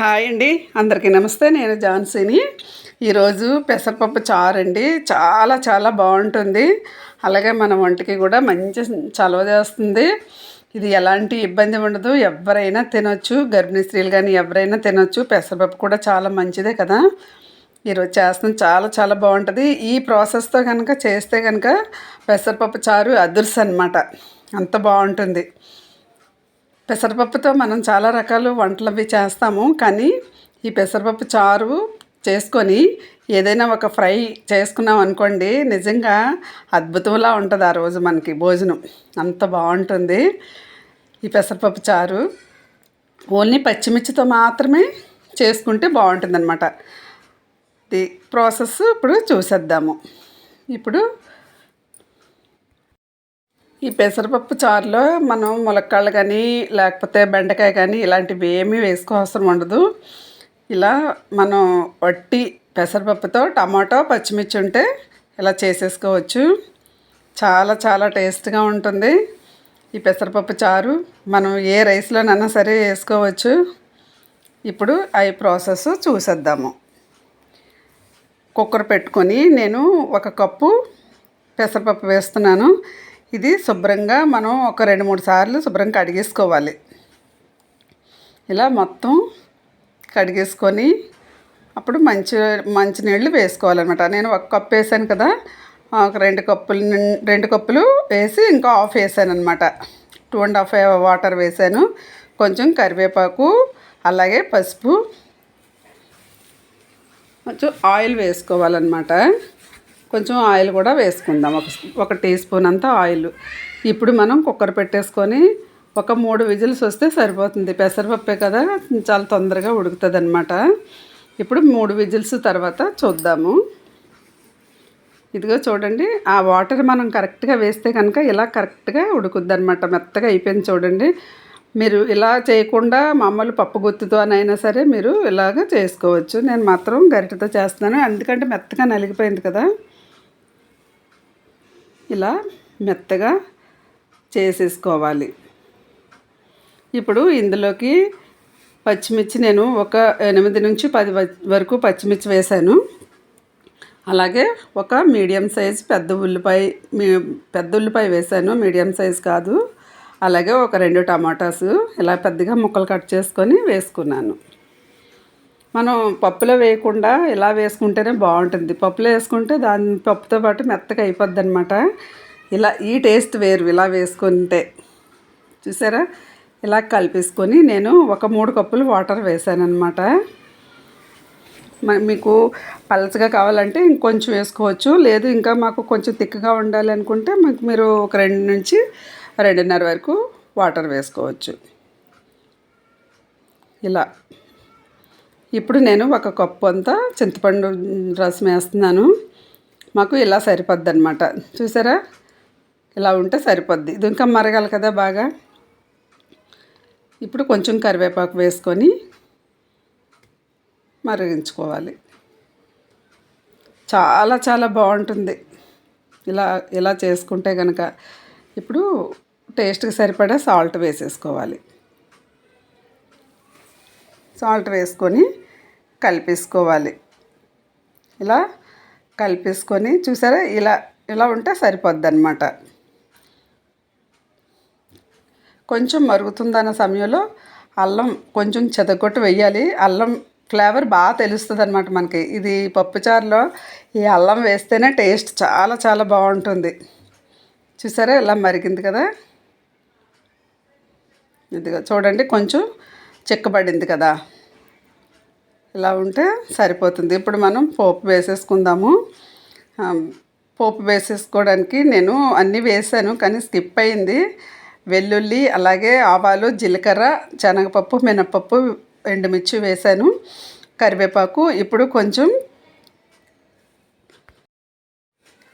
Hi అండి. అందరికీ నమస్తే. నేను ఝాన్సీని ఈరోజు పెసరపప్పు చారు అండి చాలా చాలా బాగుంటుంది. అలాగే మన వంటకి కూడా మంచి చలవ చేస్తుంది. ఇది ఎలాంటి ఇబ్బంది ఉండదు. ఎవరైనా తినొచ్చు. గర్భిణీ స్త్రీలు కానీ ఎవరైనా తినొచ్చు. పెసరపప్పు కూడా చాలా మంచిదే కదా. ఈరోజు చేస్తుంది. చాలా చాలా బాగుంటుంది. ఈ ప్రాసెస్తో కనుక చేస్తే కనుక పెసరపప్పు చారు అదుర్స్ అనమాట అంత బాగుంటుంది. పెసరపప్పుతో మనం చాలా రకాలు వంటలు అవి చేస్తాము కానీ ఈ పెసరపప్పు చారు చేసుకొని ఏదైనా ఒక ఫ్రై చేసుకున్నాం అనుకోండి నిజంగా అద్భుతంలా ఉంటుంది ఆ రోజు మనకి భోజనం. అంత బాగుంటుంది ఈ పెసరపప్పు చారు. ఓన్లీ పచ్చిమిర్చితో మాత్రమే చేసుకుంటే బాగుంటుంది అనమాట ఇది ప్రాసెస్ ఇప్పుడు చూసేద్దాము. ఇప్పుడు ఈ పెసరపప్పు చారులో మనం ములక్కాళ్ళు కానీ లేకపోతే బెండకాయ కానీ ఇలాంటివి ఏమీ వేసుకోవసరం ఉండదు. ఇలా మనం వట్టి పెసరపప్పుతో టమాటో పచ్చిమిర్చి ఉంటే ఇలా చేసేసుకోవచ్చు. చాలా చాలా టేస్ట్గా ఉంటుంది ఈ పెసరపప్పు చారు. మనం ఏ రైస్లోనైనా సరే వేసుకోవచ్చు. ఇప్పుడు అవి ప్రాసెస్ చూసేద్దాము. కుక్కర్ పెట్టుకొని నేను ఒక కప్పు పెసరపప్పు వేస్తున్నాను. ఇది శుభ్రంగా మనం ఒక రెండు మూడు సార్లు శుభ్రంగా కడిగేసుకోవాలి. ఇలా మొత్తం కడిగేసుకొని అప్పుడు మంచి మంచి నీళ్ళు వేసుకోవాలన్నమాట. నేను ఒక కప్పు వేసాను కదా ఒక రెండు కప్పులు రెండు కప్పులు వేసి ఇంకా ఆఫ్ వేసాను అనమాట టూ అండ్ హాఫ్ వాటర్ వేసాను. కొంచెం కరివేపాకు అలాగే పసుపు కొంచెం ఆయిల్ వేసుకోవాలన్నమాట. కొంచెం ఆయిల్ కూడా వేసుకుందాం. ఒక ఒక టీ స్పూన్ అంతా ఆయిల్. ఇప్పుడు మనం కుక్కర్ పెట్టేసుకొని ఒక మూడు విజిల్స్ వస్తే సరిపోతుంది. పెసరపప్పే కదా చాలా తొందరగా ఉడుకుతుంది అనమాట ఇప్పుడు మూడు విజిల్స్ తర్వాత చూద్దాము. ఇదిగో చూడండి ఆ వాటర్ మనం కరెక్ట్గా వేస్తే కనుక ఇలా కరెక్ట్గా ఉడుకుద్ది అనమాట మెత్తగా అయిపోయింది చూడండి. మీరు ఇలా చేయకుండా మామూలు పప్పు గుత్తుతోనైనా సరే మీరు ఇలాగ చేసుకోవచ్చు. నేను మాత్రం గరిటతో చేస్తున్నాను. ఎందుకంటే మెత్తగా నలిగిపోయింది కదా. ఇలా మెత్తగా చేసేసుకోవాలి. ఇప్పుడు ఇందులోకి పచ్చిమిర్చి నేను ఒక ఎనిమిది నుంచి పది వరకు పచ్చిమిర్చి వేశాను అలాగే ఒక మీడియం సైజ్ పెద్ద ఉల్లిపాయ పెద్ద ఉల్లిపాయ వేశాను మీడియం సైజ్ కాదు. అలాగే ఒక రెండు టమాటాసు ఇలా పెద్దగా ముక్కలు కట్ చేసుకొని వేసుకున్నాను. మనం పప్పులో వేయకుండా ఇలా వేసుకుంటేనే బాగుంటుంది. పప్పులో వేసుకుంటే దాని పప్పుతో పాటు మెత్తగా అయిపోద్ది అనమాట ఇలా ఈ టేస్ట్ వేరు ఇలా వేసుకుంటే. చూసారా? ఇలా కలిపేసుకొని నేను ఒక మూడు కప్పులు వాటర్ వేసాను అనమాట మీకు పలచగా కావాలంటే ఇంకొంచెం వేసుకోవచ్చు. లేదు ఇంకా మాకు కొంచెం తిక్కగా ఉండాలి అనుకుంటే మీకు మీరు ఒక రెండు నుంచి రెండున్నర వరకు వాటర్ వేసుకోవచ్చు. ఇలా. ఇప్పుడు నేను ఒక కప్పు అంతా చింతపండు రసం వేస్తున్నాను. మాకు ఇలా సరిపోద్ది అనమాట చూసారా? ఇలా ఉంటే సరిపోద్ది. ఇది ఇంకా మరగాలి కదా బాగా. ఇప్పుడు కొంచెం కరివేపాకు వేసుకొని మరిగించుకోవాలి. చాలా చాలా బాగుంటుంది. ఇలా ఇలా చేసుకుంటే కనుక ఇప్పుడు టేస్ట్కి సరిపడా సాల్ట్ వేసేసుకోవాలి. సాల్ట్ వేసుకొని కలిపేసుకోవాలి. ఇలా కలిపేసుకొని చూసారా? ఇలా ఇలా ఉంటే సరిపోద్ది అనమాట కొంచెం మరుగుతుందన్న సమయంలో అల్లం కొంచెం చెదగొట్టు వేయాలి. అల్లం ఫ్లేవర్ బాగా తెలుస్తుంది అనమాట మనకి. ఇది పప్పుచారులో ఈ అల్లం వేస్తేనే టేస్ట్ చాలా చాలా బాగుంటుంది. చూసారా? ఇలా మరిగింది కదా? ఇదిగా చూడండి కొంచెం చిక్కబడింది కదా. ఇలా ఉంటే సరిపోతుంది. ఇప్పుడు మనం పోపు వేసేసుకుందాము. పోపు వేసేసుకోవడానికి నేను అన్నీ వేసాను కానీ స్కిప్ అయింది. వెల్లుల్లి అలాగే ఆవాలు జీలకర్ర శనగపప్పు మినపప్పు ఎండుమిర్చి వేసాను. కరివేపాకు ఇప్పుడు కొంచెం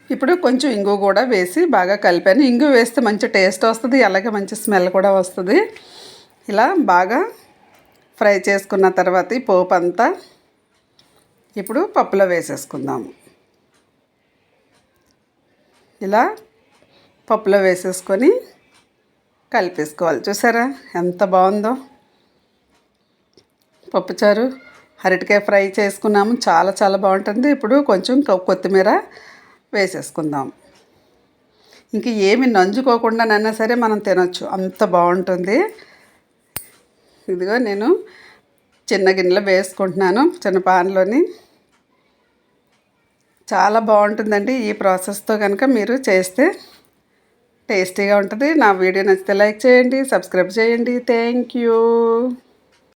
ఇప్పుడు కొంచెం ఇంగు కూడా వేసి బాగా కలిపాను. ఇంగు వేస్తే మంచి టేస్ట్ వస్తుంది అలాగే మంచి స్మెల్ కూడా వస్తుంది. ఇలా బాగా ఫ్రై చేసుకున్న తర్వాత ఈ పోపు అంతా ఇప్పుడు పప్పులో వేసేసుకుందాము. ఇలా పప్పులో వేసేసుకొని కలిపేసుకోవాలి. చూసారా? ఎంత బాగుందో. పప్పుచారు అరటికాయ ఫ్రై చేసుకున్నాము. చాలా చాలా బాగుంటుంది. ఇప్పుడు కొంచెం కొత్తిమీర వేసేసుకుందాం. ఇంక ఏమి నంజుకోకుండానైనా సరే మనం తినొచ్చు. అంత బాగుంటుంది. ఇదిగో నేను చిన్న గిన్నెలో వేసుకుంటున్నాను చిన్న పాన్లోని. చాలా బాగుంటుందండి ఈ ప్రాసెస్తో కనుక మీరు చేస్తే టేస్టీగా ఉంటుంది. నా వీడియో నచ్చితే లైక్ చేయండి సబ్స్క్రైబ్ చేయండి. Thank you.